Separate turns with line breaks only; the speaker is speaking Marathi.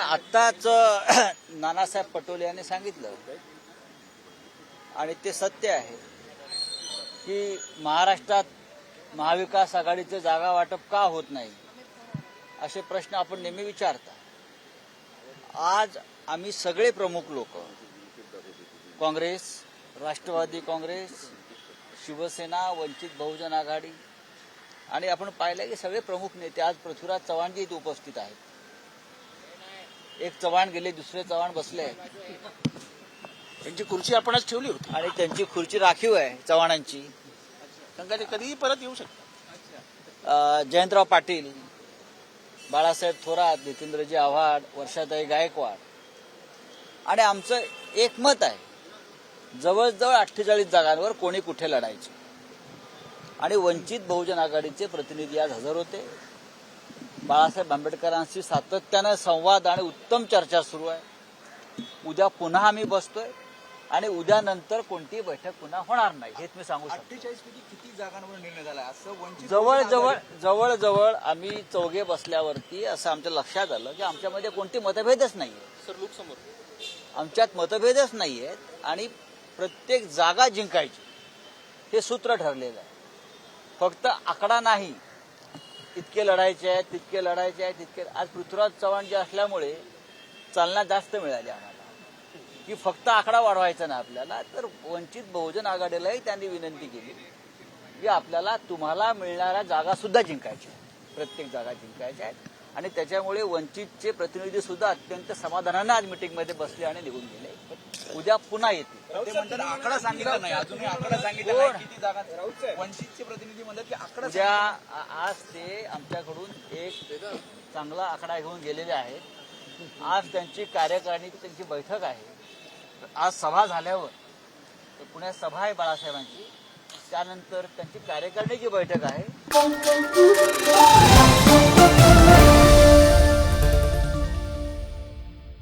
आत्ताच नानासाहेब पटोले यांनी सांगितलं आणि ते सत्य आहे की महाराष्ट्रात महाविकास आघाडीचं जागा वाटप का होत नाही असे प्रश्न आपण नेहमी विचारता. आज आम्ही सगळे प्रमुख लोक काँग्रेस राष्ट्रवादी काँग्रेस शिवसेना वंचित बहुजन आघाडी आणि आपण पाहिलं की सगळे प्रमुख नेते आज पृथ्वीराज चव्हाणजी इथे उपस्थित आहेत. एक चव्हाण गेले दुसरे चव्हाण बसले.
त्यांची खुर्ची आपणच ठेवली होती.
आणि त्यांची खुर्ची राखीव आहे चव्हाणांची.
कारण ते कधीही परत येऊ शकतात.
जयंतराव पाटील बाळासाहेब थोरात नितींद्रजी आव्हाड वर्षाताई गायकवाड. आणि आमचं एक मत आहे जवळजवळ अठ्ठेचाळीस जागांवर कोणी कुठे लढायचे. आणि वंचित बहुजन आघाडीचे प्रतिनिधी आज हजर होते. बाळासाहेब आंबेडकरांशी सातत्यानं संवाद आणि उत्तम चर्चा सुरू आहे. उद्या पुन्हा आम्ही बसतोय आणि उद्या नंतर कोणतीही बैठक पुन्हा होणार नाही हेच मी सांगू शकतो.
अठ्ठेचाळीस पैकी किती जागांवर निर्णय झाला? असं वंचित
जवळ जवळ जवळ जवळ आम्ही चौघे बसल्यावरती असं आमच्या लक्षात आलं की आमच्यामध्ये कोणते मतभेदच नाहीये.
सर लोकसमोर.
आमच्यात मतभेदच नाहीयेत आणि प्रत्येक जागा जिंकायची हे सूत्र ठरलेलं आहे. फक्त आकडा नाही इतके लढायचे आहेत तितके लढायचे आहेत तितके आज पृथ्वीराज चव्हाण जे असल्यामुळे चालना जास्त मिळाली आम्हाला. की फक्त आकडा वाढवायचा ना आपल्याला तर वंचित बहुजन आघाडीलाही त्यांनी विनंती केली की आपल्याला तुम्हाला मिळणाऱ्या जागा सुद्धा जिंकायच्या प्रत्येक जागा जिंकायच्या आहेत. आणि त्याच्यामुळे वंचितचे प्रतिनिधी सुद्धा अत्यंत समाधानानं आज मिटिंगमध्ये बसले आणि निघून गेले. उद्या पुन्हा येतील.
ते म्हणतात आकडा सांगितला नाही अजूनही आकडा सांगितला
कोण?
नाही किती जागा वंचितचे प्रतिनिधी म्हणतात की आकडा
उद्या आ- आज ते आमच्याकडून एक चांगला आकडा घेऊन गेलेले आहेत. आज त्यांची कार्यकारिणीची त्यांची बैठक आहे. आज सभा झाल्यावर पुण्यात सभा आहे बाळासाहेबांची. त्यानंतर त्यांची कार्यकारिणीची बैठक आहे.